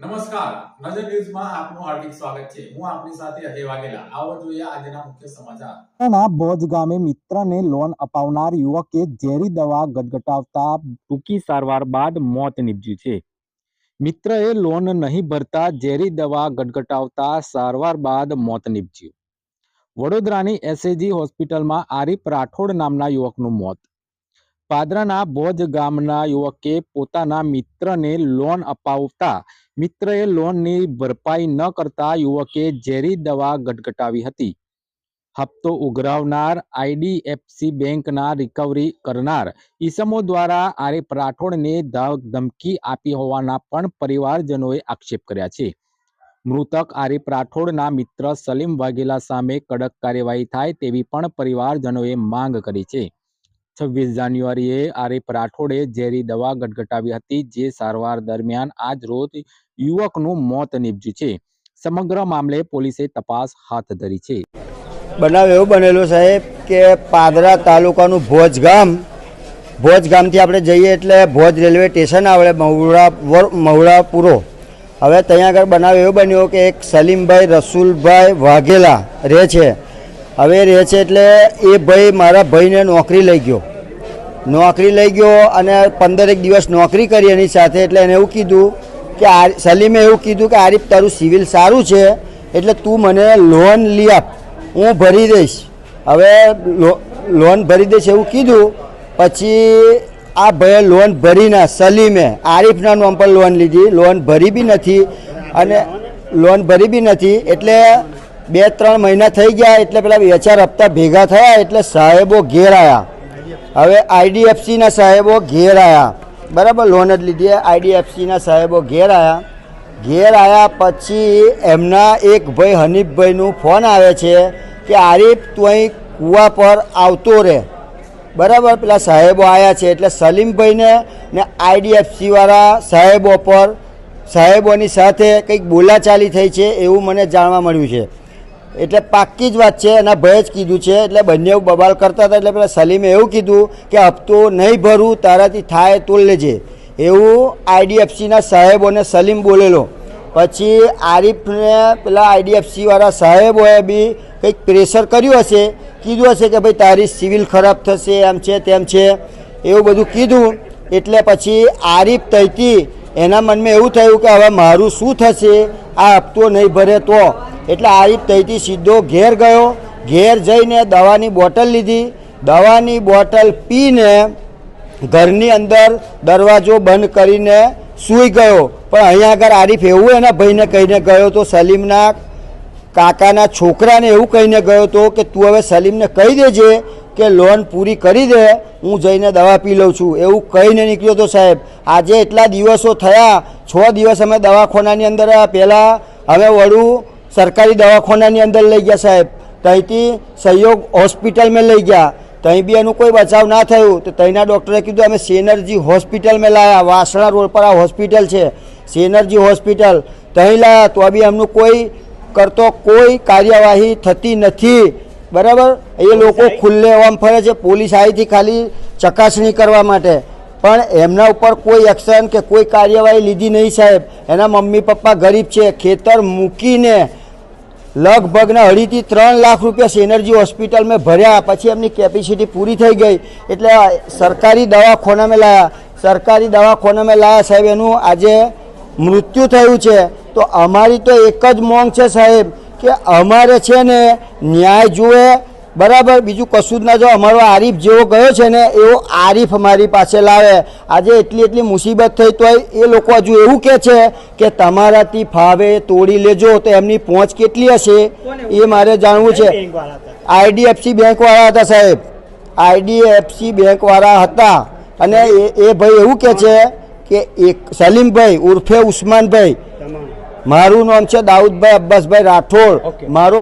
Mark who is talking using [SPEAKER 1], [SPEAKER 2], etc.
[SPEAKER 1] નમસ્કાર. નજર ન્યૂઝમાં આપનું હાર્દિક સ્વાગત છે. હું આપની સાથે અજય વાઘેલા. આવો જોઈએ આજના મુખ્ય સમાચાર.
[SPEAKER 2] ભોજ ગામે મિત્રને લોન અપાવનાર યુવકે ઝેરી દવા ગટગટાવતા ટૂંકી સારવાર બાદ મોત નીપજ્યું છે. મિત્રએ લોન નહીં ભરતા ઝેરી દવા ગટગટાવતા સારવાર બાદ મોત નિપજ્યું. વડોદરાની એસએજી હોસ્પિટલમાં આરીફ રાઠોડ નામના યુવકનું મોત. પાદરાના ભોજ ગામના યુવકે પોતાના મિત્રને લોન અપાવતા મિત્રએ લોનની ભરપાઈ ન કરતા યુવકે ઝેરી દવા ગટગટાવી હતી. હપ્તો ઉઘરાવનાર આઈડીએફસી બેંકના રિકવરી કરનાર ઈસમો દ્વારા આરીફ રાઠોડને ધમકી આપી હોવાના પણ પરિવારજનોએ આક્ષેપ કર્યા છે. મૃતક આરીફ રાઠોડના મિત્ર સલીમ વાઘેલા સામે કડક કાર્યવાહી થાય તેવી પણ પરિવારજનોએ માંગ કરી છે. છવ્વીસ જાન્યુઆરીએ આરીફ રાઠોડે ઝેરી દવા ગટગટાવી હતી, જે સારવાર દરમિયાન આજ રોજ યુવકનું મોત નીપજ્યું છે. સમગ્ર મામલે પોલીસે તપાસ હાથ ધરી છે.
[SPEAKER 3] બનાવ એવો બનેલો સાહેબ કે પાદરા તાલુકાનું ભોજ ગામ, ભોજ ગામથી આપણે જઈએ એટલે ભોજ રેલવે સ્ટેશન આવે મહુડા મહુડાપુરો. હવે ત્યાં આગળ બનાવ એવો બન્યો કે એક સલીમભાઈ રસુલભાઈ વાઘેલા રહે છે. હવે રહે છે એટલે એ ભાઈ મારા ભાઈને નોકરી લઈ ગયો. નોકરી લઈ ગયો અને પંદરેક દિવસ નોકરી કરી એની સાથે, એટલે એને એવું કીધું કે આ સલીમે એવું કીધું કે આરીફ, તારું સિવિલ સારું છે, એટલે તું મને લોન લઈ આપ, હું ભરી દઈશ. હવે લોન ભરી દઈશ એવું કીધું, પછી આ ભાઈએ લોન ભરીના સલીમે, આરીફના નામ પર લોન લીધી, લોન ભરી બી નથી અને લોન ભરી બી નથી, એટલે બે ત્રણ મહિના થઈ ગયા, એટલે પેલા બે ચાર હપ્તા ભેગા થયા, એટલે સાહેબો ઘેર આવ્યા હવે આઈડીએફસીના સાહેબો ઘેર આવ્યા બરાબર? લોન જ લીધી આઈડીએફસીના સાહેબો ઘેર આવ્યા ઘેર આવ્યા પછી એમના એક ભાઈ હનીફભાઈનું ફોન આવે છે કે, આરીફ, તું અહીં કૂવા પર આવતો રહે બરાબર? પેલા સાહેબો આવ્યા છે એટલે સલીમભાઈને ને આઈડીએફસીવાળા સાહેબો પર સાહેબોની સાથે કંઈક બોલાચાલી થઈ છે એવું મને જાણવા મળ્યું છે. એટલે પાક્કી જ વાત છે, એના ભય જ કીધું છે, એટલે બંને બબાલ કરતા હતા, એટલે પેલા સલીમે એવું કીધું કે હપ્તો નહીં ભરું, તારાથી થાય તો લેજે. એવું આઈડીએફસીના સાહેબોને સલીમ બોલેલો. પછી આરીફને પેલા આઈડીએફસીવાળા સાહેબોએ બી કંઈક પ્રેશર કર્યું હશે, કીધું હશે કે ભાઈ તારી સિવિલ ખરાબ થશે, એમ છે, તેમ છે, એવું બધું કીધું. એટલે પછી આરીફ તૈતી એના મનમાં એવું થયું કે હવે મારું શું થશે? આ હપ્તો નહીં ભરે તો. એટલે આરીફ તૈતી સીધો ઘેર ગયો. ઘેર જઈને દવાની બોટલ લીધી. દવાની બોટલ પીને ઘરની અંદર દરવાજો બંધ કરીને સૂઈ ગયો. પણ અહીંયા આગળ આરીફ એવું એના ભાઈને કહીને ગયો તો સલીમના કાકાના છોકરાને એવું કહીને ગયો તો કે તું હવે સલીમને કહી દેજે કે લોન પૂરી કરી દે, હું જઈને દવા પી લઉં છું. એવું કહીને નીકળ્યો તો સાહેબ. આજે એટલા દિવસો થયા, છ દિવસ અમે દવાખાનાની અંદર. પહેલાં હવે વડું સરકારી દવાખાનાની અંદર લઈ ગયા સાહેબ. ત્યાંથી સહયોગ હોસ્પિટલમાં લઈ ગયા. ત્યાં બી એનું કોઈ બચાવ ના થયું. તો ત્યાંના ડૉક્ટરે કીધું અમે સેનર્જી હોસ્પિટલમાં લાયા. વાસણા રોડ પર આ હોસ્પિટલ છે. Synergy hospital. ત્યાં લાયા. તો બી એમનું કોઈ કરતો કોઈ કાર્યવાહી થતી નથી. બરાબર? એ લોકો ખુલ્લે ઓમ ફરે છે. પોલીસ આવી હતી ખાલી ચકાસણી કરવા માટે. પણ એમના ઉપર કોઈ એક્શન કે કોઈ કાર્યવાહી લીધી નહીં સાહેબ. એના મમ્મી પપ્પા ગરીબ છે. ખેતર મૂકીને લગભગના અઢીથી ત્રણ લાખ રૂપિયા સેનર્જી હોસ્પિટલમાં ભર્યા. પછી એમની કેપેસિટી પૂરી થઈ ગઈ. એટલે સરકારી દવાખાનામાં લાયા. સરકારી દવાખાનામાં લાયા સાહેબ, એનું આજે મૃત્યુ થયું છે. તો અમારી તો એક જ માંગ છે સાહેબ, કે અમારે છે ને ન્યાય જુએ બરાબર બીજું કશું જ ના જો અમારો આરીફ જેવો ગયો છે ને એવો આરીફ અમારી પાસે લાવે. આજે એટલી એટલી મુસીબત થઈ તો એ લોકો હજુ એવું કહે છે કે તમારાથી ફાવે તોડી લેજો તો એમની પહોંચ કેટલી હશે? એ મારે જાણવું છે. આઈડીએફસી બેંકવાળા હતા સાહેબ. આઈડીએફસી બેંકવાળા હતા. અને એ ભાઈ એવું કહે છે કે એક સલીમભાઈ ઉર્ફે ઉસ્માનભાઈ. મારું નામ છે દાઉદભાઈ અબ્બાસભાઈ રાઠોડ. મારો